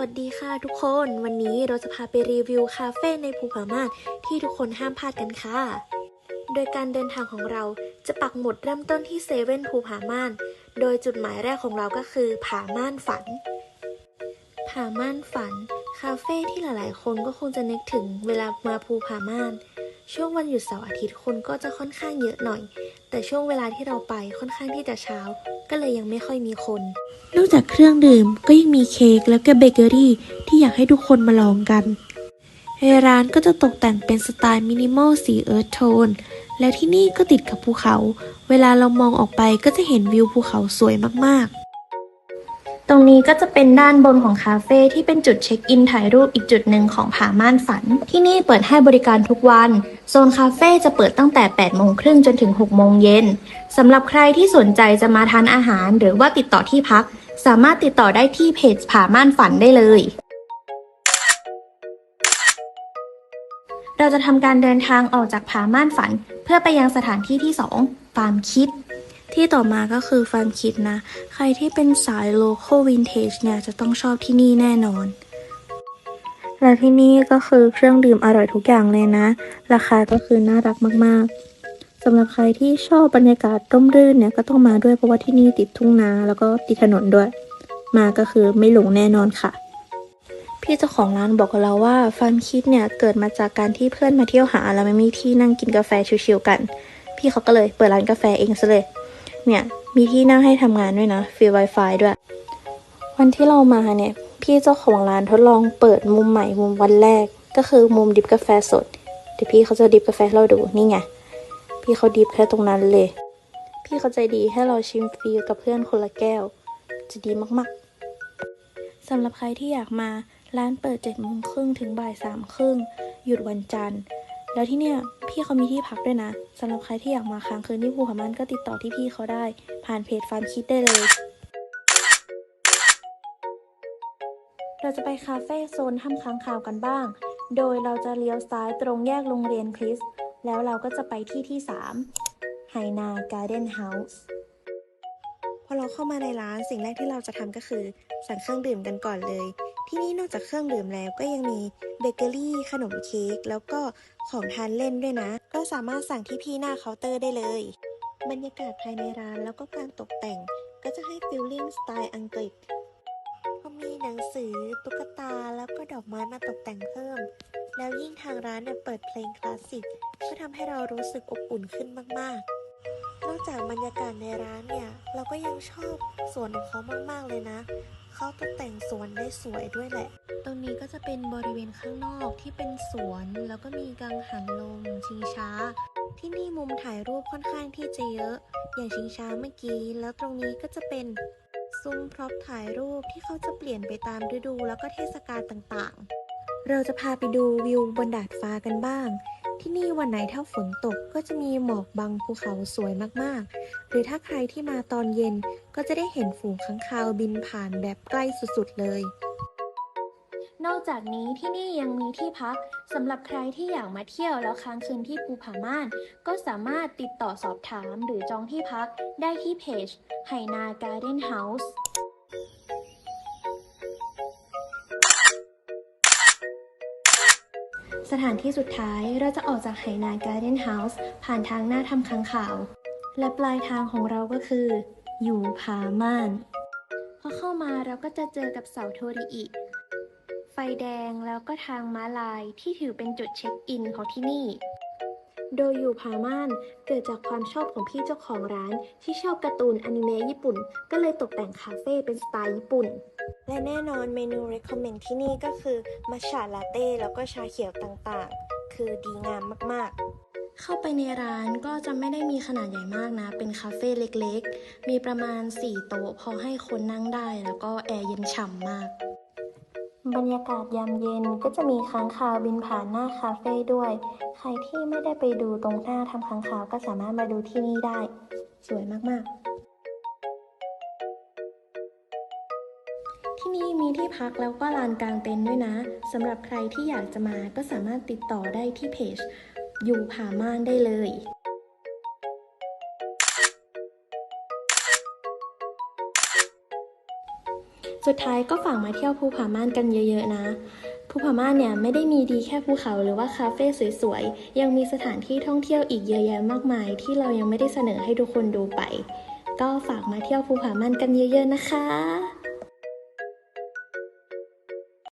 วัสดีค่ะทุกคน วันนี้เราจะพาไปรีวิวคาเฟ่ในภูผาม่านที่ทุกคนห้ามพลาดกันค่ะ โดยการเดินทางของเราจะปักหมุดเริ่มต้นที่เซเว่นภูผาม่าน โดยจุดหมายแรกของเราก็คือผาม่านฝัน ผาม่านฝัน คาเฟ่ที่หลายๆ คนก็คงจะนึกถึงเวลามาภูผาม่าน ช่วงวันหยุดเสาร์อาทิตย์คนก็จะค่อนข้างเยอะหน่อย แต่ช่วงเวลาที่เราไปค่อนข้างที่จะเช้า ก็เลยยังไม่ค่อยมีคน นอกจากเครื่องดื่มก็ยังมีเค้กแล้วก็เบเกอรี่ที่อยากให้ทุกคนมาลองกันในร้านก็จะตกแต่งเป็นสไตล์มินิมอลสีเอิร์ธโทน แล้วที่นี่ก็ติดกับภูเขา เวลาเรามองออกไปก็จะเห็นวิวภูเขาสวยมากๆ ตรงนี้ก็จะเป็นด้านบนของคาเฟ่ที่เป็นจุดเช็คอินถ่ายรูปอีกจุดหนึ่งของผาม่านฝัน ที่นี่เปิดให้บริการทุกวัน โซนคาเฟ่จะเปิดตั้งแต่8โมงครึ่งจนถึง6โมงเย็นสำหรับใครที่สนใจจะมาทานอาหาร หรือว่าติดต่อที่พัก สามารถติดต่อได้ที่เพจผาม่านฝันได้เลย เราจะทำการเดินทางออกจากผาม่านฝัน เพื่อไปยังสถานที่ที่ 2 ฟาร์มคิด ที่ต่อมาก็คือฟาร์มคิดนะ ใครที่เป็นสายโลโ a l วินเทจเนี่ยจะต้องชอบที่นี่แน่นอน และที่นี่ก็คือเครื่องดื่มอร่อยทุกอย่างเลยนะ ราคาก็คือน่ารักมากๆสำหรับใครที่ชอบบรรยากาศร่มรื่นเนี่ยก็ต้องมาด้วยเพราะว่าที่นี่ติดทุ่งนาแล้วก็ติดถนนด้วย มาก็คือไม่หลงแน่นอนค่ะพี่เจ้าของร้านบอกกับเราว่าฟาร์มคิดเนี่ยเกิดมาจากการที่เพื่อนมาเที่ยวหาแล้วไม่มีที่นั่งกินกาแฟชิวๆกัน พี่เขาก็เลยเปิดร้านกาแฟเองซะเลย เนี่ย มีที่นั่งให้ทำงานด้วยนะฟรี Wi-Fi ด้วย วันที่เรามาเนี่ย พี่เจ้าของร้านทดลองเปิดมุมใหม่มุมวันแรก ก็คือมุมดิบกาแฟสด เดี๋ยวพี่เขาจะดิบกาแฟให้เราดูนี่ไง พี่เขาดิบแค่ตรงนั้นเลย พี่เขาใจดีให้เราชิมฟรีกับเพื่อนคนละแก้ว จะดีมากๆสำหรับใครที่อยากมาร้านเปิดเจ็ดโมงครึ่งถึงบ่ายสามครึ่งหยุดวันจันทร์ แล้วที่เนี่ยพี่เขามีที่พักด้วยนะสำหรับใครที่อยากมาค้างคืนที่ภูผาม่านก็ติดต่อที่พี่เขาได้ ผ่านเพจฟาร์มคิดได้เลย เราจะไปคาเฟ่โซนถ้ำค้างคาวกันบ้าง โดยเราจะเลี้ยวซ้ายตรงแยกโรงเรียนคริส แล้วเราก็จะไปที่ที่ 3 ไฮนาการ์เดนเฮาส์ อเราเข้ามาในร้านสิ่งแรกที่เราจะทำก็คือ สั่งเครื่องดื่มกันก่อนเลย ที่นี่นอกจากเครื่องดื่มแล้วก็ยังมีเบเกอรี่ขนมเค้กแล้วก็ของทานเล่นด้วยนะ ก็สามารถสั่งที่พี่หน้าเคาน์เตอร์ได้เลย บรรยากาศภายในร้านแล้วก็การตกแต่ง ก็จะให้ฟิลลิ่งสไตล์อังกฤษก็มีหนังสือตุ๊กตาแล้วก็ดอกไม้มาตกแต่งเพิ่ม แล้วยิ่งทางร้านเนี่ยเปิดเพลงคลาสสิกก็ทำให้เรารู้สึกอบอุ่นขึ้นมากๆ นอกจากบรรยากาศในร้านเนี่ย เราก็ยังชอบสวนของเขามากๆเลยนะ เขาตกแต่งสวนได้สวยด้วยแหละ ตรงนี้ก็จะเป็นบริเวณข้างนอกที่เป็นสวนแล้วก็มีกังหันลมชิงช้า ที่นี่มุมถ่ายรูปค่อนข้างที่จะเยอะ อย่างชิงช้าเมื่อกี้ แล้วตรงนี้ก็จะเป็นซุ้มพร็อพถ่ายรูปที่เขาจะเปลี่ยนไปตามฤดูแล้วก็เทศกาลต่างๆ เราจะพาไปดูวิวบนดาดฟ้ากันบ้าง ที่นี่วันไหนถ้าฝนตกก็จะมีหมอกบังภูเขาสวยมากๆ หรือถ้าใครที่มาตอนเย็นก็จะได้เห็นฝูงค้างคาวบินผ่านแบบใกล้สุดๆเลย นอกจากนี้ที่นี่ยังมีที่พักสำหรับใครที่อยากมาเที่ยวแล้วค้างคืนที่ภูผาม่าน ก็สามารถติดต่อสอบถามหรือจองที่พักได้ที่เพจไหนาการ์เด้นเฮาส์ สถานที่สุดท้ายเราจะออกจากไหนาการ์เด้นเฮาส์ผ่านทางหน้าทำค้างข่าว และปลายทางของเราก็คือ อยู่ผาม่านพอเข้ามาเราก็จะเจอกับเสาโทริอิ ไฟแดงแล้วก็ทางม้าลายที่ถือเป็นจุดเช็คอินของที่นี่ โดยอยู่ผาม่านเกิดจากความชอบของพี่เจ้าของร้าน ที่ชอบการ์ตูนอนิเมะญี่ปุ่น ก็เลยตกแต่งคาเฟ่เป็นสไตล์ญี่ปุ่น และแน่นอนเมนู recommend ที่นี่ก็คือมัชฉะลาเต้แล้วก็ชาเขียวต่างๆ คือดีงามมากๆเข้าไปในร้านก็จะไม่ได้มีขนาดใหญ่มากนะ เป็นคาเฟ่เล็กๆ มีประมาณ 4 โต๊ะพอให้คนนั่งได้ แล้วก็แอร์เย็นฉ่ำมาก บรรยากาศยามเย็นก็จะมีค้างคาวบินผ่านหน้าคาเฟ่ด้วย ใครที่ไม่ได้ไปดูตรงหน้าทำค้างคาวก็สามารถมาดูที่นี่ได้ สวยมากๆ ที่นี่มีที่พักแล้วก็ลานกลางเต็นท์ด้วยนะสำหรับใครที่อยากจะมาก็สามารถติดต่อได้ที่เพจ อยู่ผาม่านได้เลย สุดท้ายก็ฝากมาเที่ยวภูผาม่านกันเยอะ ๆ นะภูผาม่านเนี่ยไม่ได้มีดีแค่ภูเขาหรือว่าคาเฟ่สวยๆ ยังมีสถานที่ท่องเที่ยวอีกเยอะแยะมากมาย ที่เรายังไม่ได้เสนอให้ทุกคนดูไป ก็ฝากมาเที่ยวภูผาม่านกันเยอะ ๆ นะคะ